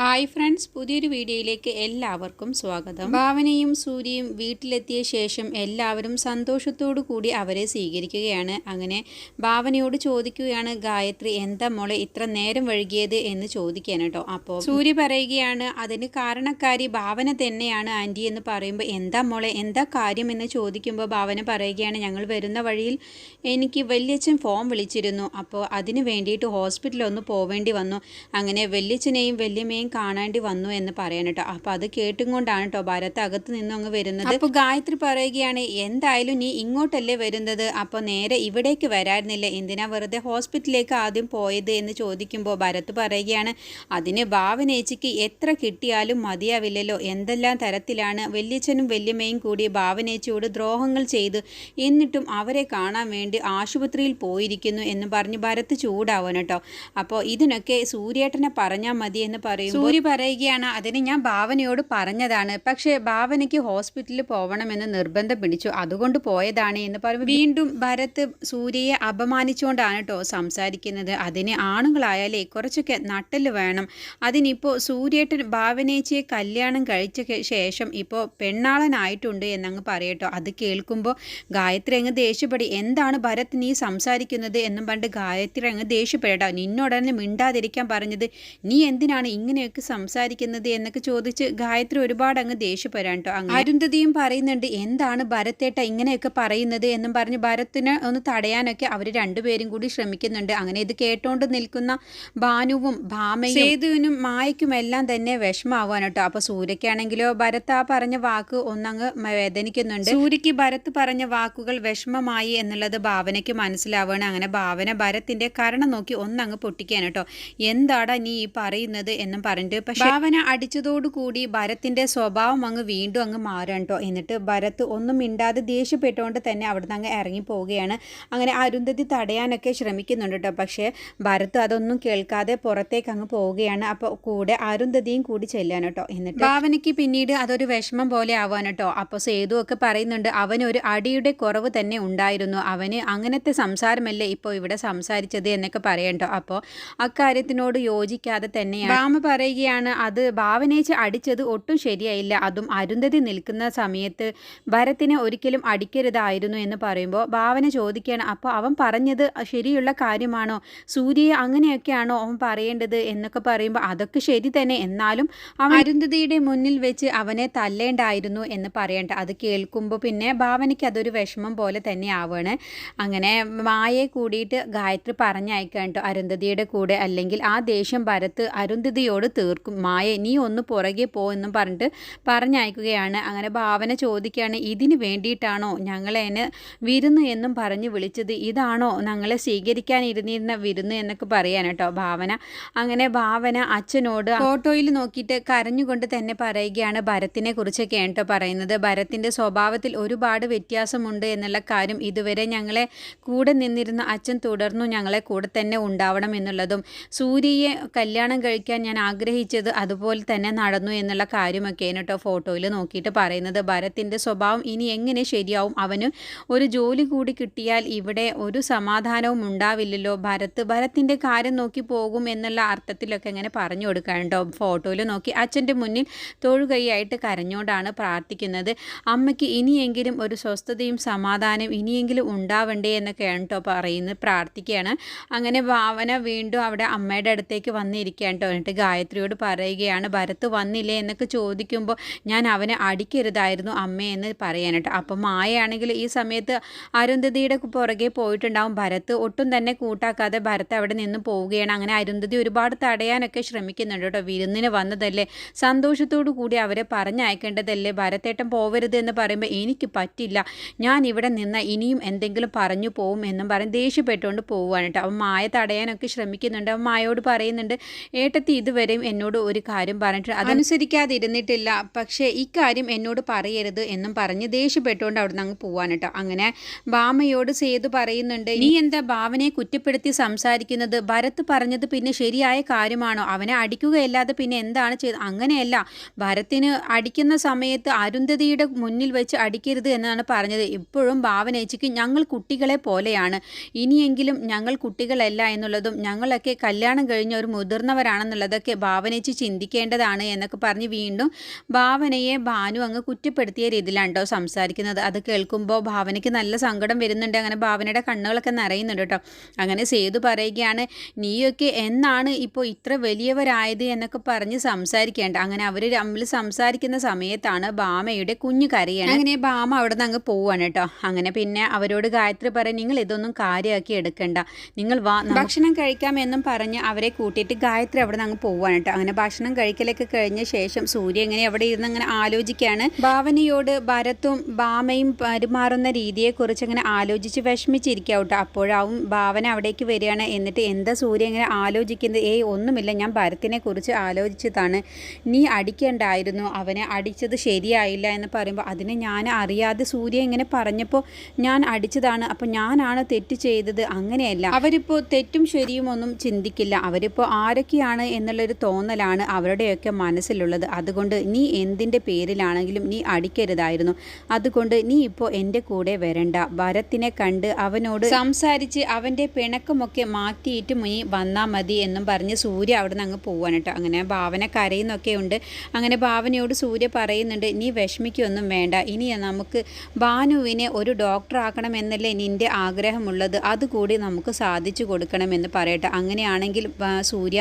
Hi friends പുതിയൊരു വീഡിയോയിലേക്ക് എല്ലാവർക്കും സ്വാഗതം. ഭാവനയും സൂര്യയും വീട്ടിലെത്തിയ ശേഷം എല്ലാവരും സന്തോഷത്തോടു കൂടി അവരെ സ്വീകരിക്കുകയാണ്. അങ്ങനെ ഭാവനയോട് ചോദിക്കുകയാണ് ഗായത്രി എന്താ മോളെ ഇത്ര നേരം വഴുകിയത് എന്ന് ചോദിക്കാൻ കേട്ടോ. അപ്പോൾ സൂര്യ പറയുകയാണ് അതിന് കാരണക്കാരി ഭാവന തന്നെയാണ് ആന്റി എന്ന് പറയുമ്പോൾ എന്താ മോളെ എന്താ കാര്യം? എന്ന് ചോദിക്കുമ്പോൾ ഭാവന പറയുകയാണ് ഞങ്ങൾ വരുന്ന വഴിയിൽ എനിക്ക് വല്യച്ഛൻ ഫോം വിളിച്ചിരുന്നു. അപ്പോൾ അതിന് വേണ്ടിയിട്ട് ഹോസ്പിറ്റലിൽ ഒന്ന് പോവേണ്ടി വന്നു. അങ്ങനെ വല്യച്ഛനെയും വല്യമ്മയും കാണേണ്ടി വന്നു എന്ന് പറയാൻ കേട്ടോ. അപ്പോൾ അത് കേട്ടും കൊണ്ടാണ് കേട്ടോ ഭരത് അകത്ത് നിന്നും അങ്ങ് വരുന്നത്. അപ്പോൾ ഗായത്രി പറയുകയാണ് എന്തായാലും നീ ഇങ്ങോട്ടല്ലേ വരുന്നത്? അപ്പോൾ നേരെ ഇവിടേക്ക് വരായിരുന്നില്ല? എന്തിനാ വെറുതെ ഹോസ്പിറ്റലിലേക്ക് ആദ്യം പോയത്? എന്ന് ചോദിക്കുമ്പോൾ ഭരത് പറയുകയാണ് അതിന് ഭാവനേച്ചിക്ക് എത്ര കിട്ടിയാലും മതിയാവില്ലല്ലോ. എന്തെല്ലാം തരത്തിലാണ് വല്യച്ഛനും വല്യമ്മയും കൂടി ഭാവനേച്ചിയോട് ദ്രോഹങ്ങൾ ചെയ്ത് എന്നിട്ടും അവരെ കാണാൻ വേണ്ടി ആശുപത്രിയിൽ പോയിരിക്കുന്നു എന്ന് പറഞ്ഞ് ഭരത് ചൂടാവണം കേട്ടോ. അപ്പോൾ ഇതിനൊക്കെ സൂര്യേട്ടനെ പറഞ്ഞാൽ മതി എന്ന് പറയും. സൂര്യ പറയുകയാണ് അതിന് ഞാൻ ഭാവനയോട് പറഞ്ഞതാണ്. പക്ഷേ ഭാവനയ്ക്ക് ഹോസ്പിറ്റലിൽ പോകണമെന്ന് നിർബന്ധം പിടിച്ചു. അതുകൊണ്ട് പോയതാണ് എന്ന് പറയുമ്പോൾ വീണ്ടും ഭരത് സൂര്യയെ അപമാനിച്ചുകൊണ്ടാണ് കേട്ടോ സംസാരിക്കുന്നത്. അതിന് ആണുങ്ങളായാലേ കുറച്ചൊക്കെ നട്ടൽ വേണം. അതിനിപ്പോൾ സൂര്യേട്ടൻ ഭാവനേച്ചിയെ കല്യാണം കഴിച്ച ശേഷം ഇപ്പോൾ പെണ്ണാളനായിട്ടുണ്ട് എന്നങ്ങ് പറയട്ടോ. അത് കേൾക്കുമ്പോൾ ഗായത്രി അങ്ങ് ദേഷ്യപ്പെടി. എന്താണ് ഭരത് നീ സംസാരിക്കുന്നത് എന്നും പണ്ട് ഗായത്രി അങ്ങ് ദേഷ്യപ്പെടട്ടോ നിന്നോടനെ മിണ്ടാതിരിക്കാൻ പറഞ്ഞത് നീ എന്തിനാണ് ഇങ്ങനെയൊക്കെ സംസാരിക്കുന്നത് എന്നൊക്കെ ചോദിച്ച് ഗായത്രി ഒരുപാട് അങ്ങ് ദേഷ്യപ്പെടാൻ കേട്ടോ അങ്ങ് അരുന്ധതിയും പറയുന്നുണ്ട് എന്താണ് ഭരത്തേട്ട ഇങ്ങനെയൊക്കെ പറയുന്നത്? എന്നും പറഞ്ഞ് ഭരത്തിനെ ഒന്ന് തടയാനൊക്കെ അവർ രണ്ടുപേരും കൂടി ശ്രമിക്കുന്നുണ്ട്. അങ്ങനെ ഇത് കേട്ടോണ്ട് നിൽക്കുന്ന ഭാനുവും ഭാമയും സേതുവിനും മായയ്ക്കും എല്ലാം തന്നെ വിഷമാവാൻ കേട്ടോ അപ്പൊ സൂര്യക്കാണെങ്കിലോ ഭരത്ത് ആ പറഞ്ഞ വാക്ക് ഒന്നങ്ങ് വേദനിക്കുന്നുണ്ട്. സൂര്യക്ക് ഭരത്ത് പറഞ്ഞ വാക്കുകൾ വിഷമമായി എന്നുള്ളത് ഭാവനയ്ക്ക് മനസ്സിലാവുകയാണ് അങ്ങനെ ഭാവന ഭരത്തിന്റെ കരണം നോക്കി ഒന്നങ്ങ് പൊട്ടിക്കാൻ കേട്ടോ എന്താടാ നീ ഈ പറയുന്നത്? എന്നും പറഞ്ഞിട്ട് പക്ഷെ ഭാവന അടിച്ചതോടുകൂടി ഭരത്തിന്റെ സ്വഭാവം അങ്ങ് വീണ്ടും അങ്ങ് മാറാൻ കേട്ടോ എന്നിട്ട് ഭരത് ഒന്നും മിണ്ടാതെ ദേഷ്യപ്പെട്ടുകൊണ്ട് തന്നെ അവിടുന്ന് അങ്ങ് ഇറങ്ങി പോവുകയാണ്. അങ്ങനെ അരുന്ധതി തടയാനൊക്കെ ശ്രമിക്കുന്നുണ്ട് കേട്ടോ പക്ഷേ ഭരത് അതൊന്നും കേൾക്കാതെ പുറത്തേക്ക് അങ്ങ് പോവുകയാണ്. അപ്പോൾ കൂടെ അരുന്ധതിയും കൂടി ചെല്ലാൻ കേട്ടോ എന്നിട്ട് ഭാവനയ്ക്ക് പിന്നീട് അതൊരു വിഷമം പോലെ ആവാൻ കേട്ടോ അപ്പോൾ സേതു ഒക്കെ പറയുന്നുണ്ട് അവനൊരു അടിയുടെ കുറവ് തന്നെ ഉണ്ടായിരുന്നു. അവന് അങ്ങനത്തെ സംസാരമല്ലേ ഇപ്പോൾ ഇവിടെ സംസാരിച്ചത് എന്നൊക്കെ പറയണ്ടോ അപ്പോൾ അക്കാര്യത്തിനോട് യോജിക്കാതെ തന്നെയാണ് ഭാമ പറയുകയാണ് അത് ഭാവനേച്ച് അടിച്ചത് ഒട്ടും ശരിയായില്ല. അതും അരുന്ധതി നിൽക്കുന്ന സമയത്ത് ഭരത്തിനെ ഒരിക്കലും അടിക്കരുതായിരുന്നു എന്ന് പറയുമ്പോൾ ഭാവന ചോദിക്കുകയാണ് അപ്പോൾ അവൻ പറഞ്ഞത് ശരിയുള്ള കാര്യമാണോ? സൂര്യയെ അങ്ങനെയൊക്കെയാണോ അവൻ പറയേണ്ടത്? എന്നൊക്കെ പറയുമ്പോൾ അതൊക്കെ ശരി തന്നെ. എന്നാലും അവൻ അരുന്ധതിയുടെ മുന്നിൽ വെച്ച് അവനെ തല്ലേണ്ടായിരുന്നു എന്ന് പറയണ്ട അത് കേൾക്കുമ്പോൾ പിന്നെ ഭാവനയ്ക്ക് അതൊരു വിഷമം പോലെ തന്നെ ആവുകയാണ്. അങ്ങനെ മായയെ കൂടിയിട്ട് ഗായത്രി പറഞ്ഞയക്കാൻ കേട്ടോ അരുന്ധതിയുടെ കൂടെ അല്ലെങ്കിൽ ആ ദേഷ്യം ഭരത്ത് അരുന്ധതിയോട് തീർക്കും. മായ നീ ഒന്ന് പുറകെ പോ എന്നും പറഞ്ഞിട്ട് പറഞ്ഞയക്കുകയാണ്. അങ്ങനെ ഭാവന ചോദിക്കുകയാണ് ഇതിന് വേണ്ടിയിട്ടാണോ ഞങ്ങളെ വിരുന്ന് എന്നും പറഞ്ഞ് വിളിച്ചത്? ഇതാണോ ഞങ്ങളെ സ്വീകരിക്കാനിരുന്നിരുന്ന വിരുന്ന് എന്നൊക്കെ പറയാൻ കേട്ടോ ഭാവന. അങ്ങനെ ഭാവന അച്ഛനോട് ഫോട്ടോയിൽ നോക്കിയിട്ട് കരഞ്ഞുകൊണ്ട് തന്നെ പറയുകയാണ് ഭരത്തിനെ കുറിച്ചൊക്കെ കേട്ടോ പറയുന്നത്. ഭരത്തിന്റെ സ്വഭാവത്തിൽ ഒരുപാട് വ്യത്യാസമുണ്ട് എന്നുള്ള കാര്യം ഇതുവരെ ഞങ്ങളെ കൂടെ നിന്നിരുന്ന അച്ഛൻ തുടർന്നു ഞങ്ങളെ കൂടെ തന്നെ ഉണ്ടാവണം എന്നുള്ളതും. സൂര്യയെ കല്യാണം കഴിക്കാൻ ഞാൻ ആഗ്രഹിച്ചത് അതുപോലെ തന്നെ നടന്നു എന്നുള്ള കാര്യമൊക്കെയാണ് കേട്ടോ ഫോട്ടോയിൽ നോക്കിയിട്ട് പറയുന്നത്. ഭരത്തിന്റെ സ്വഭാവം ഇനി എങ്ങനെ ശരിയാവും? അവന് ഒരു ജോലി കൂടി കിട്ടിയാൽ ഇവിടെ ഒരു സമാധാനവും ഉണ്ടാവില്ലല്ലോ. ഭരത് ഭരത്തിന്റെ കാര്യം നോക്കി പോകും എന്നുള്ള അർത്ഥത്തിലൊക്കെ ഇങ്ങനെ പറഞ്ഞു കൊടുക്കാൻ കേട്ടോ ഫോട്ടോയിൽ നോക്കി. അച്ഛന്റെ മുന്നിൽ തൊഴുകൈയായിട്ട് കരഞ്ഞുകൊണ്ടാണ് പ്രാർത്ഥിക്കുന്നത്. അമ്മയ്ക്ക് ഇനിയെങ്കിലും ഒരു സ്വസ്ഥതയും സമാധാനം ഇനിയെങ്കിലും ഉണ്ടാവണ്ടേ എന്നൊക്കെയാണ് കേട്ടോ പറയുന്നത്. പ്രാർത്ഥിക്കുകയാണ്. അങ്ങനെ ഭാവന വീണ്ടും അവിടെ അമ്മയുടെ അടുത്തേക്ക് വന്നിരിക്കുകയാണ് കേട്ടോ. എന്നിട്ട് ഗായത്രിയോട് പറയുകയാണ് ഭരത് വന്നില്ലേ? എന്നൊക്കെ ചോദിക്കുമ്പോൾ ഞാൻ അവനെ അടിക്കരുതായിരുന്നു അമ്മയെന്ന് പറയാനായിട്ട്. അപ്പം മായയാണെങ്കിൽ ഈ സമയത്ത് അരുന്ധതിയുടെ പുറകെ പോയിട്ടുണ്ടാവും. ഭരത് ഒട്ടും തന്നെ കൂട്ടാക്കാതെ ഭരത് അവിടെ നിന്ന് പോവുകയാണ്. അങ്ങനെ അരുന്ധതി ഒരുപാട് തടയാനൊക്കെ ശ്രമിക്കുന്നുണ്ട് കേട്ടോ. വിരുന്നിന് വന്നതല്ലേ? സന്തോഷത്തോടു കൂടി അവരെ പറഞ്ഞയക്കേണ്ടതല്ലേ? ഭരത്തേട്ടൻ പോവരുത് എന്ന് പറയുമ്പോൾ എനിക്ക് പറ്റില്ല. ഞാൻ ഇവിടെ നിന്ന് ഇനിയും എന്തെങ്കിലും പറഞ്ഞു പോവും എന്നും പറഞ്ഞ് ദേഷ്യപ്പെട്ടുകൊണ്ട് പോവുകയാണ് കേട്ടോ. അവൻ മായ തടയാനൊക്കെ ശ്രമിക്കുന്നുണ്ട്. അവൻ മായോട് പറയുന്നുണ്ട് ഏട്ടത്തി ഇതുവരെയും എന്നോട് ഒരു കാര്യം പറഞ്ഞിട്ട് അതനുസരിക്കാതിരുന്നിട്ടില്ല പക്ഷേ ഇക്കാര്യം എന്നോട് പറയരുത് എന്നും പറഞ്ഞ് ദേഷ്യപ്പെട്ടുകൊണ്ട് അവിടെ നിന്ന് അങ്ങ് പോവാൻ കേട്ടോ. അങ്ങനെ ബാമയോട് സേതു പറയുന്നുണ്ട് നീ എന്താ ഭാവനയെ കുറ്റപ്പെടുത്തി സംസാരിക്കുന്നത്? ഭരത് പറഞ്ഞത് പിന്നെ ശരിയായ കാര്യമാണോ? അവനെ അടിക്കുകയല്ലാതെ പിന്നെ എന്താണ് ചെയ്ത് അങ്ങനെയല്ല. ഭരത്തിന് അടിക്കുന്ന സമയത്ത് അരുന്ധതിയുടെ മുന്നിൽ വെച്ച് അടിക്കരുത് എന്നാണ് പറഞ്ഞത്. ഇപ്പോഴും ഭാവനേച്ചിക്ക് ഞങ്ങൾ കുട്ടികളെ പോലെയാണ്. ഇനിയെങ്കിലും ഞങ്ങൾ കുട്ടികളല്ല എന്നുള്ളതും ഞങ്ങളൊക്കെ കല്യാണം കഴിഞ്ഞ ഒരു മുതിർന്നവരാണെന്നുള്ളതൊക്കെ ഭാവനച്ച് ചിന്തിക്കേണ്ടതാണ് എന്നൊക്കെ പറഞ്ഞ് വീണ്ടും ഭാവനയെ ഭാനു അങ്ങ് കുറ്റപ്പെടുത്തിയ രീതിയിലാണ് സംസാരിക്കുന്നത്. അത് കേൾക്കുമ്പോൾ ഭാവനയ്ക്ക് നല്ല സങ്കടം വരുന്നുണ്ട്. അങ്ങനെ ഭാവനയുടെ കണ്ണുകളൊക്കെ നിറയുന്നുണ്ട് കേട്ടോ. അങ്ങനെ സേതു പറയുകയാണ് നീയൊക്കെ എന്നാണ് ഇപ്പോൾ ഇത്ര വലിയവരായത് എന്നൊക്കെ പറഞ്ഞ് സംസാരിക്കേണ്ട. അങ്ങനെ അവർ തമ്മിൽ സംസാരിക്കുന്ന സമയത്താണ് ഭാമയുടെ കുഞ്ഞു കരയാണ്. അങ്ങനെ ഭാമ അവിടെ നിന്ന് അങ്ങ് പോവാണ് കേട്ടോ. അങ്ങനെ പിന്നെ അവരോട് ഗായത്രി പറയും നിങ്ങൾ ഇതൊന്നും കാര്യമാക്കി എടുക്കണ്ട. നിങ്ങൾ ഭക്ഷണം കഴിക്കാമെന്നും പറഞ്ഞ് അവരെ കൂട്ടിയിട്ട് ഗായത്രി അവിടെ നിന്ന് അങ്ങ് പോവാണ്. കേട്ടോ അങ്ങനെ ഭക്ഷണം കഴിക്കലൊക്കെ കഴിഞ്ഞ ശേഷം സൂര്യ ഇങ്ങനെ അവിടെ ഇരുന്ന് അങ്ങനെ ആലോചിക്കുകയാണ് ഭാവനയോട് ഭരത്തും ഭാമയും പെരുമാറുന്ന രീതിയെക്കുറിച്ച് അങ്ങനെ ആലോചിച്ച് വിഷമിച്ചിരിക്കുക കേട്ടോ അപ്പോഴാവും ഭാവന അവിടേക്ക് വരികയാണ്. എന്നിട്ട് എന്താ സൂര്യ ഇങ്ങനെ ആലോചിക്കുന്നത്? ഏയ് ഒന്നുമില്ല. ഞാൻ ഭരത്തിനെ കുറിച്ച് ആലോചിച്ചതാണ്. നീ അടിക്കേണ്ടായിരുന്നു. അവനെ അടിച്ചത് ശരിയായില്ല എന്ന് പറയുമ്പോൾ അതിനെ ഞാൻ അറിയാതെ സൂര്യ ഇങ്ങനെ പറഞ്ഞപ്പോൾ ഞാൻ അടിച്ചതാണ്. അപ്പോൾ ഞാനാണ് തെറ്റ് ചെയ്തത്. അങ്ങനെയല്ല. അവരിപ്പോൾ തെറ്റും ശരിയും ഒന്നും ചിന്തിക്കില്ല. അവരിപ്പോൾ ആരൊക്കെയാണ് എന്നുള്ളൊരു തോന്നലാണ് അവരുടെയൊക്കെ മനസ്സിലുള്ളത്. അതുകൊണ്ട് നീ എന്തിന്റെ പേരിലാണെങ്കിലും നീ അടിക്കരുതായിരുന്നു. അതുകൊണ്ട് നീ ഇപ്പോൾ എന്റെ കൂടെ വരണ്ട. ഭരത്തിനെ കണ്ട് അവനോട് സംസാരിച്ച് അവന്റെ പിണക്കമൊക്കെ മാറ്റിയിട്ട് നീ വന്നാൽ മതി എന്നും പറഞ്ഞ് സൂര്യ അവിടെ നിന്ന് അങ്ങ് പോവാണ് കേട്ടോ. അങ്ങനെ ഭാവന കരയുന്നൊക്കെ ഉണ്ട്. അങ്ങനെ ഭാവനയോട് സൂര്യ പറയുന്നുണ്ട് നീ വിഷമിക്കൊന്നും വേണ്ട. ഇനി നമുക്ക് ഭാനുവിനെ ഒരു ഡോക്ടർ ആക്കണമെന്നല്ലേ നിന്റെ ആഗ്രഹമുള്ളത്. അതുകൂടി നമുക്ക് സാധിച്ചു കൊടുക്കണമെന്ന് പറയട്ടെ. അങ്ങനെയാണെങ്കിൽ സൂര്യ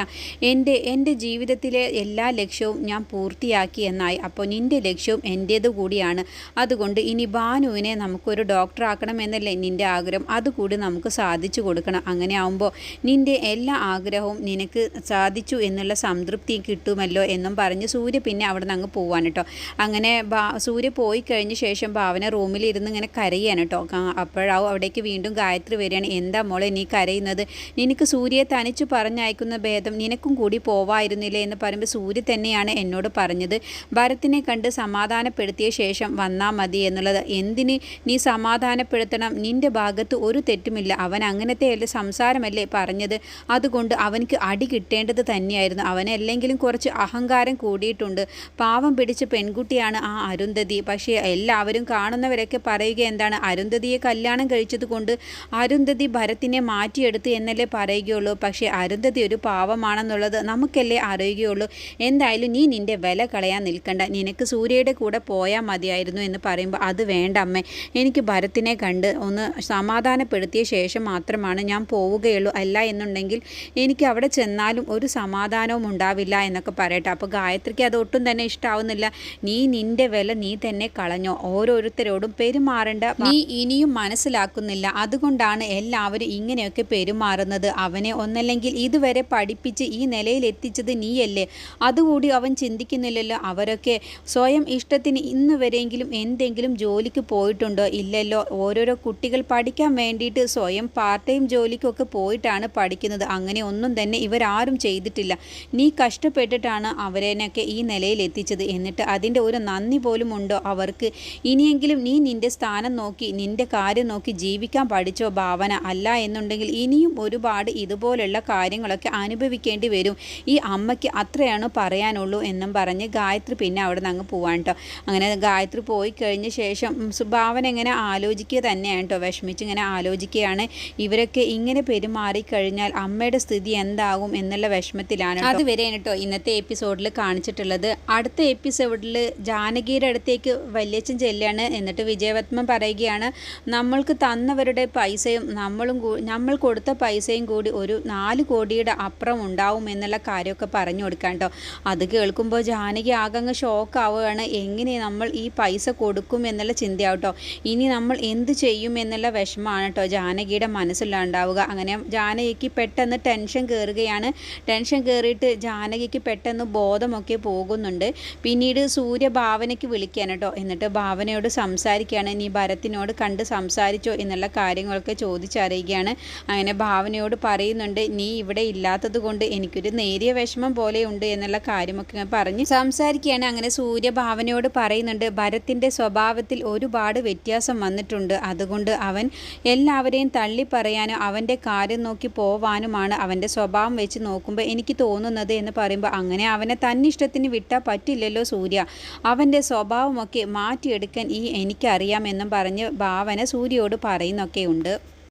എന്റെ എന്റെ ജീവിതത്തിലെ എല്ലാ ലക്ഷ്യവും ഞാൻ പൂർത്തിയാക്കി എന്നായി. അപ്പോൾ നിന്റെ ലക്ഷ്യവും എന്റേത് കൂടിയാണ്. അതുകൊണ്ട് ഇനി ഭാനുവിനെ നമുക്കൊരു ഡോക്ടർ ആക്കണമെന്നല്ലേ നിന്റെ ആഗ്രഹം. അതുകൂടി നമുക്ക് സാധിച്ചു കൊടുക്കണം. അങ്ങനെ ആവുമ്പോൾ നിന്റെ എല്ലാ ആഗ്രഹവും നിനക്ക് സാധിച്ചു എന്നുള്ള സംതൃപ്തി കിട്ടുമല്ലോ എന്നും പറഞ്ഞ് സൂര്യ പിന്നെ അവിടെ നിന്ന് അങ്ങ് പോവാൻ കേട്ടോ. അങ്ങനെ സൂര്യ പോയി കഴിഞ്ഞ ശേഷം ഭാവന റൂമിലിരുന്ന് ഇങ്ങനെ കരയാണ് കേട്ടോ. അപ്പോഴാവും അവിടേക്ക് വീണ്ടും ഗായത്രി വരികയാണ്. എന്താ മോളെ നീ കരയുന്നത്? നിനക്ക് സൂര്യയെ തനിച്ചു പറഞ്ഞയക്കുന്ന ഭേദം നിനക്കും കൂടി പോവായിരുന്നില്ലേ എന്ന് പറയുമ്പോൾ സൂര്യ തന്നെയാണ് എന്നോട് പറഞ്ഞത്. ഭരത്തിനെ കണ്ട് സമാധാനപ്പെടുത്തിയ ശേഷം വന്നാൽ മതി എന്നുള്ളത്. എന്തിന് നീ സമാധാനപ്പെടുത്തണം? നിന്റെ ഭാഗത്ത് ഒരു തെറ്റുമില്ല. അവൻ അങ്ങനത്തെ അല്ല സംസാരമല്ലേ പറഞ്ഞത്. അതുകൊണ്ട് അവനക്ക് അടി കിട്ടേണ്ടത് തന്നെയായിരുന്നു. അവനല്ലെങ്കിലും കുറച്ച് അഹങ്കാരം കൂടിയിട്ടുണ്ട്. പാവം പിടിച്ച പെൺകുട്ടിയാണ് ആ അരുന്ധതി. പക്ഷേ എല്ലാവരും കാണുന്നവരൊക്കെ പറയുക എന്താണ്? അരുന്ധതിയെ കല്യാണം കഴിച്ചത് കൊണ്ട് അരുന്ധതി ഭരത്തിനെ മാറ്റിയെടുത്ത് എന്നല്ലേ പറയുകയുള്ളൂ. പക്ഷേ അരുന്ധതി ഒരു പാവമാണെന്നുള്ളത് നമുക്കല്ലേ അറിയുകയുള്ളൂ എന്തായാലും നീ നിന്റെ വില കളയാൻ നിൽക്കണ്ട. നിനക്ക് സൂര്യയുടെ കൂടെ പോയാൽ മതിയായിരുന്നു എന്ന് പറയുമ്പോൾ അത് വേണ്ട അമ്മേ. എനിക്ക് ഭരത്തിനെ കണ്ട് ഒന്ന് സമാധാനപ്പെടുത്തിയ ശേഷം മാത്രമാണ് ഞാൻ പോവുകയുള്ളൂ. അല്ല എന്നുണ്ടെങ്കിൽ എനിക്ക് അവിടെ ചെന്നാലും ഒരു സമാധാനവും ഉണ്ടാവില്ല എന്നൊക്കെ പറയട്ടെ. അപ്പോൾ ഗായത്രിക്ക് അത് ഒട്ടും തന്നെ ഇഷ്ടാവുന്നില്ല. നീ നിന്റെ വില നീ തന്നെ കളഞ്ഞോ. ഓരോരുത്തരോടും പെരുമാറേണ്ട. നീ ഇനിയും മനസ്സിലാക്കുന്നില്ല. അതുകൊണ്ടാണ് എല്ലാവരും ഇങ്ങനെയൊക്കെ പെരുമാറുന്നത്. അവനെ ഒന്നല്ലെങ്കിൽ ഇതുവരെ പഠിപ്പിച്ച് ഈ നിലയിൽ എത്തിച്ചത് നീയല്ലേ? അതുകൂടി അവൻ ചിന്തിക്കുന്നില്ലല്ലോ. അവരൊക്കെ സ്വയം ഇഷ്ടത്തിന് ഇന്ന് വരെയെങ്കിലും എന്തെങ്കിലും ജോലിക്ക് പോയിട്ടുണ്ടോ? ഇല്ലല്ലോ. ഓരോരോ കുട്ടികൾ പഠിക്കാൻ വേണ്ടിയിട്ട് സ്വയം പാർട്ട് ടൈം ജോലിക്കൊക്കെ പോയിട്ടാണ് പഠിക്കുന്നത്. അങ്ങനെ ഒന്നും തന്നെ ഇവരാരും ചെയ്തിട്ടില്ല. നീ കഷ്ടപ്പെട്ടിട്ടാണ് അവരേനൊക്കെ ഈ നിലയിൽ എത്തിച്ചത്. എന്നിട്ട് അതിന്റെ ഒരു നന്ദി പോലും ഉണ്ടോ അവർക്ക്? ഇനിയെങ്കിലും നീ നിന്റെ സ്ഥാനം നോക്കി നിന്റെ കാര്യം നോക്കി ജീവിക്കാൻ പഠിച്ചോ ഭാവന? അല്ല എന്നുണ്ടെങ്കിൽ ഇനിയും ഒരുപാട് ഇതുപോലുള്ള കാര്യങ്ങളൊക്കെ അനുഭവിക്കേണ്ടി വരും. ഈ അമ്മയ്ക്ക് അത്രയാണ് പറയാനുള്ളൂ എന്നും പറഞ്ഞ് ഗായത്രി പിന്നെ അവിടെ നിന്ന് അങ്ങ് പോവാൻ കേട്ടോ അങ്ങനെ ഗായത്രി പോയി കഴിഞ്ഞ ശേഷം ഭാവന ഇങ്ങനെ ആലോചിക്കുക തന്നെയാണ് കേട്ടോ വിഷമിച്ച് ഇങ്ങനെ ആലോചിക്കുകയാണ്. ഇവരൊക്കെ ഇങ്ങനെ പെരുമാറി കഴിഞ്ഞാൽ അമ്മയുടെ സ്ഥിതി എന്താകും എന്നുള്ള വിഷമത്തിലാണ് അതുവരെയാണ് കേട്ടോ ഇന്നത്തെ എപ്പിസോഡിൽ കാണിച്ചിട്ടുള്ളത്. അടുത്ത എപ്പിസോഡിൽ ജാനകിയുടെ അടുത്തേക്ക് വല്യച്ഛൻ ചെല്ലുകയാണ് എന്നിട്ട് വിജയവത്മൻ പറയുകയാണ് നമ്മൾക്ക് തന്നവരുടെ പൈസയും നമ്മളും നമ്മൾ കൊടുത്ത പൈസയും കൂടി ഒരു നാല് കോടിയുടെ അപ്പുറം ഉണ്ടാവും എന്നുള്ള കാര്യമൊക്കെ പറഞ്ഞു കൊടുക്കാം കേട്ടോ അത് കേൾക്കുമ്പോൾ ജാനകി ആകങ്ങ് ഷോക്ക് ആവുകയാണ്. എങ്ങനെ നമ്മൾ ഈ പൈസ കൊടുക്കും എന്നുള്ള ചിന്തയാവട്ടോ ഇനി നമ്മൾ എന്ത് ചെയ്യും എന്നുള്ള വിഷമമാണ് കേട്ടോ ജാനകിയുടെ മനസ്സിലുണ്ടാവുക. അങ്ങനെ ജാനകിക്ക് പെട്ടെന്ന് ടെൻഷൻ കയറുകയാണ് ടെൻഷൻ കയറിയിട്ട് ജാനകിക്ക് പെട്ടെന്ന് ബോധമൊക്കെ പോകുന്നുണ്ട്. പിന്നീട് സൂര്യ ഭാവനയ്ക്ക് വിളിക്കാൻ കേട്ടോ എന്നിട്ട് ഭാവനയോട് സംസാരിക്കുകയാണ്. നീ ഭരത്തിനോട് കണ്ട് സംസാരിച്ചോ? എന്നുള്ള കാര്യങ്ങളൊക്കെ ചോദിച്ചറിയുകയാണ്. അങ്ങനെ ഭാവനയോട് പറയുന്നുണ്ട്. നീ ഇവിടെ ഇല്ലാത്തത് കൊണ്ട് എനിക്കൊരു നേരിയ വിഷമം പോലെയുണ്ട് എന്നുള്ള കാര്യമൊക്കെ പറഞ്ഞ്. സംസാരിക്കുകയാണ്. അങ്ങനെ സൂര്യഭാവനയോട് പറയുന്നുണ്ട് ഭരത്തിന്റെ സ്വഭാവത്തിൽ ഒരുപാട് വ്യത്യാസം വന്നിട്ടുണ്ട്. അതുകൊണ്ട് അവൻ എല്ലാവരെയും തള്ളി പറയാനും അവന്റെ കാര്യം നോക്കി പോവാനുമാണ് അവന്റെ സ്വഭാവം വെച്ച് നോക്കുമ്പോൾ എനിക്ക് തോന്നുന്നത് എന്ന് പറയുമ്പോൾ അങ്ങനെ അവനെ തന്നിഷ്ടത്തിന് വിട്ടാൽ പറ്റില്ലല്ലോ സൂര്യ. അവന്റെ സ്വഭാവമൊക്കെ മാറ്റിയെടുക്കാൻ ഈ എനിക്കറിയാമെന്നും പറഞ്ഞ് ഭാവന സൂര്യയോട് പറയുന്നൊക്കെ ഉണ്ട്